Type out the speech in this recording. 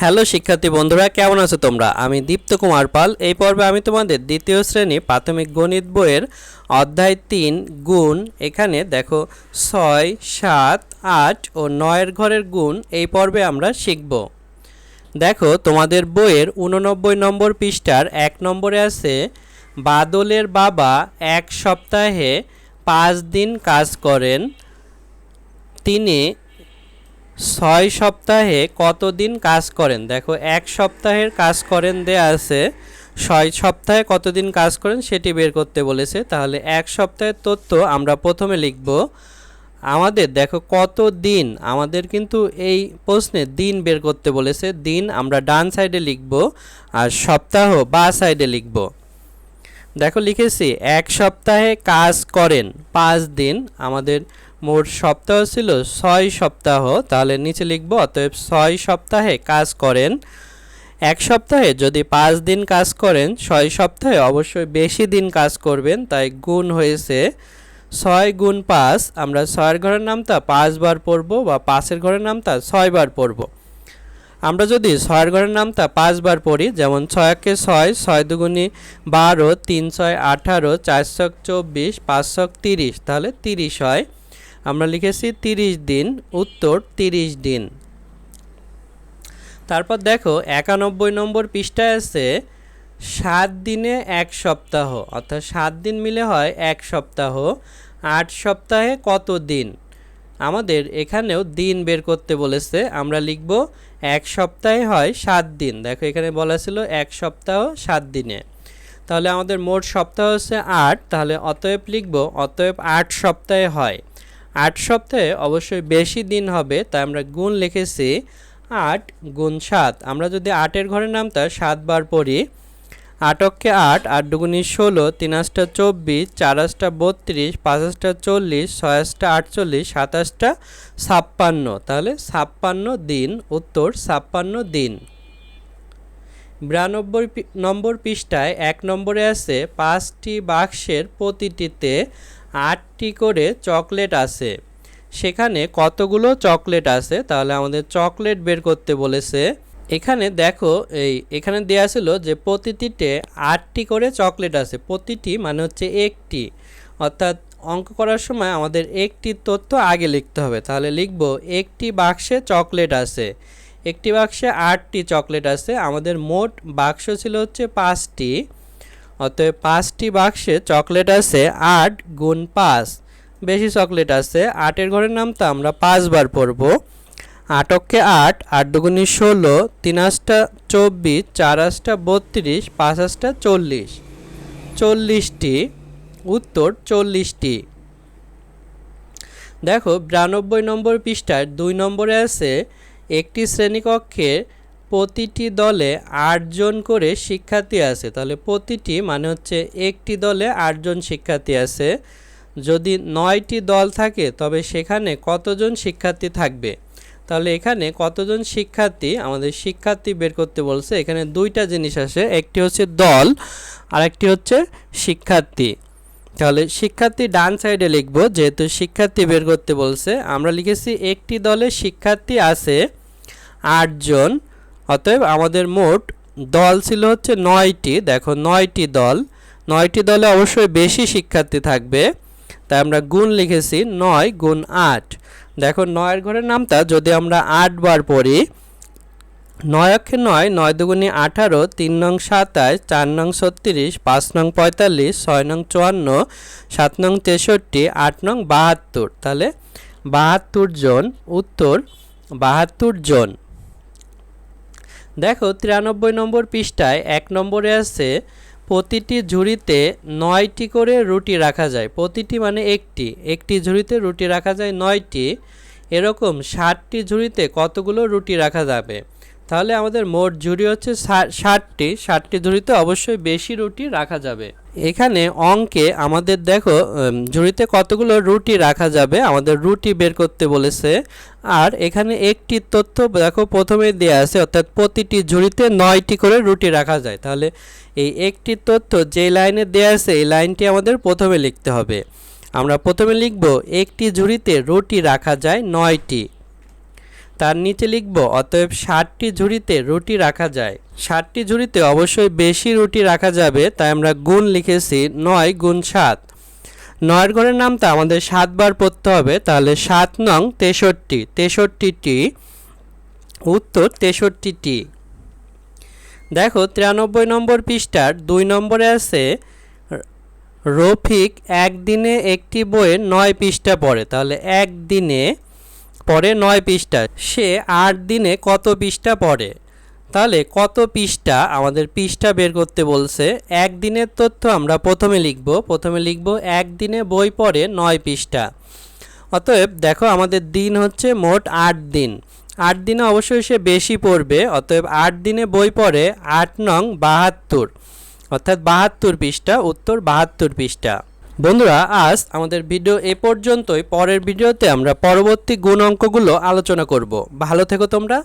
Hello শিক্ষার্থী বন্ধুরা, কেমন আছো তোমরা? আমি দীপ্ত কুমার পাল। এই পর্বে আমি তোমাদের দ্বিতীয় শ্রেণি প্রাথমিক গণিত বইয়ের অধ্যায় তিন গুণ, এখানে দেখো ছয়, সাত, আট ও নয়ের ঘরের গুণ, এই পর্বে আমরা শিখব। দেখো, তোমাদের বইয়ের উননব্বই নম্বর পৃষ্ঠার এক নম্বরে আছে, বাদলের বাবা এক সপ্তাহে পাঁচ দিন কাজ করেন। তিনি ছয় সপ্তাহে কতদিন কাজ করেন? দেখো, এক সপ্তাহের কাজ করেন দেয়া আছে। ছয় সপ্তাহে কতদিন কাজ করেন সেটি বের করতে বলেছে। তাহলে এক সপ্তাহের তথ্য আমরা প্রথমে লিখব। আমাদের দেখো কত দিন আমাদের কিন্তু এই প্রশ্নে দিন বের করতে বলেছে। দিন আমরা ডান সাইডে লিখব আর সপ্তাহ বা সাইডে লিখব। দেখো, লিখেছি, এক সপ্তাহে কাজ করেন পাঁচ দিন। আমাদের মোট সপ্তাহ ছিল ছয় সপ্তাহ। তাহলে নিচে লিখব, অতএব ছয় সপ্তাহে কাজ করেন। এক সপ্তাহে যদি পাঁচ দিন কাজ করেন, ছয় সপ্তাহে অবশ্যই বেশি দিন কাজ করবেন, তাই গুণ হয়েছে ছয় গুণ পাঁচ। আমরা ছয়ের ঘরের নামটা পাঁচবার পড়ব বা পাঁচের ঘরের নামটা ছয়বার পড়ব। আমরা যদি ছয়ের ঘরের নামটা পাঁচবার পড়ি, যেমন ছয়কে ছয় ছয় দুগুণি বারো, তিন ছয় আঠারো, চার ছক চব্বিশ, পাঁচ ছক তিরিশ, তাহলে তিরিশ হয়। আমরা লিখেছি তিরিশ দিন, উত্তর তিরিশ দিন। তারপর দেখো, একানব্বই নম্বর পৃষ্ঠায় আছে সাত দিনে এক সপ্তাহ, অর্থাৎ সাত দিন মিলে হয় এক সপ্তাহ। আট সপ্তাহে কত দিন? আমাদের এখানেও দিন বের করতে বলেছে, আমরা লিখব এক সপ্তাহে হয় সাত দিন। দেখো, এখানে বলা ছিল এক সপ্তাহ সাত দিনে। তাহলে আমাদের মোট সপ্তাহ হচ্ছে আট, তাহলে অতএব লিখব, অতএব আট সপ্তাহে হয়। আট সপ্তাহে অবশ্যই বেশি দিন হবে, তাই আমরা গুণ লিখেছি আট গুণ সাত। আমরা যদি আটের ঘরের নামটা সাতবার পড়ি আটককে আট আট দুগুণি ষোলো, তিন আটটা চব্বিশ, চার আটটা বত্রিশ, পাঁচ আটটা চল্লিশ, ছয় আটটা আটচল্লিশ সাতাশটা ছাপ্পান্ন। তাহলে ছাপ্পান্ন দিন, উত্তর ছাপ্পান্ন দিন। বিরানব্বই নম্বর পৃষ্ঠায় এক নম্বরে আছে পাঁচটি বাক্সের প্রতিটিতে আটটি করে চকলেট আছে। সেখানে কতগুলো চকলেট আছে? তাহলে আমাদের চকলেট বের করতে বলেছে। এখানে দেখো, এই এখানে দেওয়া ছিল যে প্রতিটিতে আটটি করে চকলেট আছে। প্রতিটি মানে হচ্ছে একটি। অর্থাৎ অঙ্ক করার সময় আমাদের একটি তথ্য আগে লিখতে হবে। তাহলে লিখব, একটি বাক্সে চকলেট আছে। একটি বাক্সে আটটি চকলেট আছে। আমাদের মোট বাক্স ছিল হচ্ছে পাঁচটি। অতএব পাঁচটি বাক্সে চকলেট আছে আট গুণ পাঁচ। বেশি চকলেট আছে, আটের ঘরের নামটা আমরা পাঁচবার পড়ব। আটককে আট আট দুগুণি ষোলো, তিন আটটা চব্বিশ, চার আটটা বত্রিশ, পাঁচ আটটা চল্লিশ। চল্লিশটি, উত্তর চল্লিশটি। দেখো, বিরানব্বই নম্বর পৃষ্ঠার দুই নম্বরে আছে, একটি শ্রেণীকক্ষে প্রতিটি দলে আটজন করে শিক্ষার্থী আছে। তাহলে প্রতিটি মানে হচ্ছে একটি দলে আটজন শিক্ষার্থী আছে। যদি নয়টি দল থাকে, তবে সেখানে কতজন শিক্ষার্থী থাকবে? তাহলে এখানে কতজন শিক্ষার্থী আমাদের শিক্ষার্থী বের করতে বলছে, এখানে দুইটা জিনিস আসে, একটি হচ্ছে দল আর একটি হচ্ছে শিক্ষার্থী। তাহলে শিক্ষার্থী ডান সাইডে লিখব, যেহেতু শিক্ষার্থী বের করতে বলছে, আমরা লিখেছি একটি দলে শিক্ষার্থী আছে আটজন অতএব আমাদের মোট দল ছিল হচ্ছে নয়টি। দেখো, নয়টি দল। নয়টি দলে অবশ্যই বেশি শিক্ষার্থী থাকবে। তাই আমরা গুণ লিখেছি নয় গুণ আট। দেখো, নয়ের ঘরের নামটা যদি আমরা আটবার পড়ি, নয় অক্ষে নয় নয় দুগুণি আঠারো, তিন নং সাতাশ, চার নং ছত্রিশ, পাঁচ নং পঁয়তাল্লিশ, ছয় নং চুয়ান্ন, সাত নং তেষট্টি, আট নং বাহাত্তর। তাহলে বাহাত্তর জন, উত্তর বাহাত্তর জন। দেখো, তিরানব্বই নম্বর পৃষ্ঠায় এক নম্বরে আছে, প্রতিটি ঝুড়িতে নয়টি করে রুটি রাখা যায়। প্রতিটি মানে একটি। একটি ঝুড়িতে রুটি রাখা যায় নয়টি। এরকম ষাটটি ঝুড়িতে কতগুলো রুটি রাখা যাবে? তাহলে আমাদের মোট ঝুড়ি হচ্ছে ষাটটি। ষাটটি ঝুড়িতে অবশ্যই বেশি রুটি রাখা যাবে। এখানে অঙ্কে আমাদের দেখো ঝুড়িতে কতগুলো রুটি রাখা যাবে? আমাদের রুটি বের করতে বলেছে। আর এখানে একটি তথ্য দেখো, প্রথমে দেওয়া আছে, অর্থাৎ প্রতিটি ঝুড়িতে নয়টি করে রুটি রাখা যায়। তাহলে এই একটি তথ্য যে লাইনে দেওয়া আছে, এই লাইনটি আমাদের প্রথমে লিখতে হবে। আমরা প্রথমে লিখব, একটি ঝুড়িতে রুটি রাখা যায় নয়টি। তার নিচে লিখব, অতএব ষাটটি ঝুড়িতে রুটি রাখা যায়। ষাটটি ঝুড়িতে অবশ্যই বেশি রুটি রাখা যাবে, তাই আমরা গুণ লিখেছি নয় গুণ সাত। নয়ের ঘরের নামটা আমাদের সাতবার পড়তে হবে, তাহলে সাত নং তেষট্টি। তেষট্টিটি, উত্তর তেষট্টিটি। দেখো, তিরানব্বই নম্বর পৃষ্ঠার দুই নম্বরে আছে, রফিক একদিনে একটি বইয়ের নয় পৃষ্ঠা পড়ে, তাহলে একদিনে পড়ে নয় পৃষ্ঠা। সে আট দিনে কত পৃষ্ঠা পড়ে? তাহলে কত পৃষ্ঠা আমাদের পৃষ্ঠা বের করতে বলছে? একদিনের তথ্য আমরা প্রথমে লিখব। প্রথমে লিখব, একদিনে বই পড়ে নয় পৃষ্ঠা। অতএব দেখো আমাদের দিন হচ্ছে মোট আট দিন। আট দিনে অবশ্যই সে বেশি পড়বে, অতএব আট দিনে বই পড়ে আট নং বাহাত্তর। অর্থাৎ বাহাত্তর পৃষ্ঠা, উত্তর বাহাত্তর পৃষ্ঠা। বন্ধুরা, আজ আমাদের ভিডিও এ পর্যন্তই। পরের ভিডিওতে আমরা পরবর্তী গুণ অঙ্কগুলো আলোচনা করব। ভালো থেকো তোমরা।